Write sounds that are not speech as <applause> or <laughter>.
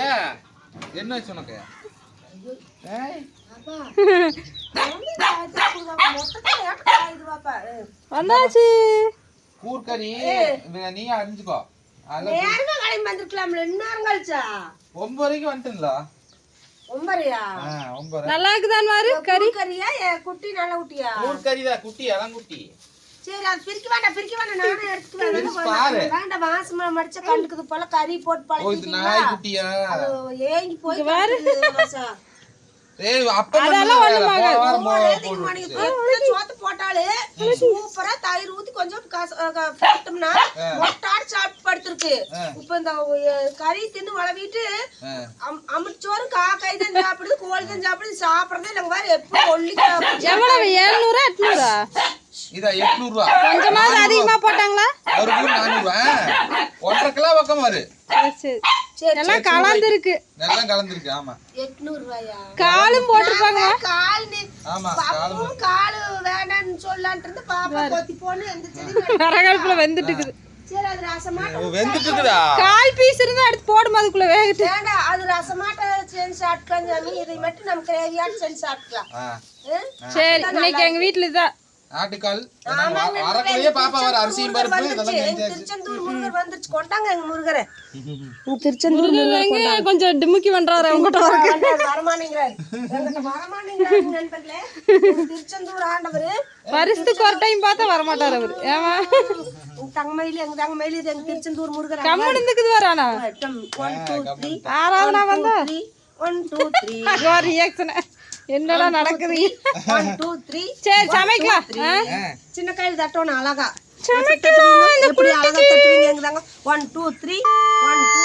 ஏன் என்ன ஆச்சு உனக்கு? ஏய், வந்தாச்சு. கூர்க்கறி இவ நீ அறிஞ்சுக்கோ நேரமா கிளம்பி வந்திருக்கலாம்ல இன்னும் கழிச்சா? ஒன்பது வரைக்கும் வந்துட்டுங்களா ஒன்பது நல்லா இருக்குதான் மாறு கறி. கறியா குட்டி நல்ல குட்டியா? கூர்க்கறி தான் குட்டி இளங்குட்டி சரி அது பிரிக்க வேண்டாம் பிரிக்க வேண்டாம் பிரிச்சு பாரு. வேண்டாம் மாசமா மடிச்ச கண்டுக்குது போல கறி போட்டு பழகிட்டீங்களா அது ஏங்கி போய் கிடக்குது மாசா. ஏய் அப்ப பண்ணல போன வாரம் போ- போடுறதுக்கு போட்டு மணிக்கு விட்டுச்சு. எத்தனை சோத்து போட்டாலே சூப்பரா தயிர் ஊத்தி கொஞ்சம் போட்டோம்னா மொட்டாடு சாப்பிட்டு படுத்திருக்கு இப்ப இந்த கறி தின்னு வளவிட்டு ஆ. அம்- அமிச்சோறும் காக்காய் தான் சாப்பிடுது கோழி தான் சாப்பிடுது சாப்பிடறதே இல்லைங்க வேற எவ்வளவு? எழுநூறா எட்நூறா? இதா எட்நூறு ரூபா கொஞ்சமாவது அதிகமா போட்டாங்களா? ஒரு கூட நானூறு ரூபா ஒன்றரை கிலோ பக்கம் வரு கலந்துருக்கு. ஆமா. காலும் போட்டிருப்பாங்க கால் நீ ஆமா பாப்பாவும் காலு வேண்டாம்னு சொல்லலான்ட்டு இருந்து பாப்பா கொத்தி போன்னு எந்திரிச்சது. வரகல்புல வெந்துட்டு இருக்குது கால் பீஸ் இருந்தா எடுத்து போடும் அதுக்குள்ள வேகட்டு. வேண்டாம் அது ரசமாட்ட செஞ்சு சாப்பிட்டுக்கலாம் சாமி இதை மட்டும் நம்ம கிரேவியாட்டு செஞ்சு சாப்பிட்டுக்கலாம். ஆ? சரி இன்னைக்கு எங்க வீட்டுல இதுதான் ஆட்டுக்கால் வரக்குள்ளேயே பாப்பா வர அரிசியும் பருப்பு இதெல்லாம் திருச்செந்தூர் முருகர் வந்துருச்சு. கொண்டாங்க எங்க முருகரை. <laughs> திருச்செந்தூர் எங்க? கொஞ்சம் டிமுக்கி பண்றாரு உங்ககிட்ட வர நண்பர்களே. உங்க திருச்செந்தூர் ஆண்டவர். வருஷத்துக்கு ஒரு டைம் பார்த்தா வரமாட்டாரு அவரு. ஏமா? உங்க தங்கமயில எங்க தங்கமயில எங்க திருச்செந்தூர் முருகர் கம்மன் இருந்துக்குது வரானா? ஒன் டூ த்ரீ ஆறாவதுனா வந்தா? Three one two three reaction என்னடா நடக்குது? ஒன் டூ த்ரீ சரி சமைக்கலாம்? சின்ன கையில் தட்டணும் அழகா. சமைக்கலாம். எப்படி அழகா தட்டுவீங்க எங்க தாங்க one two three one two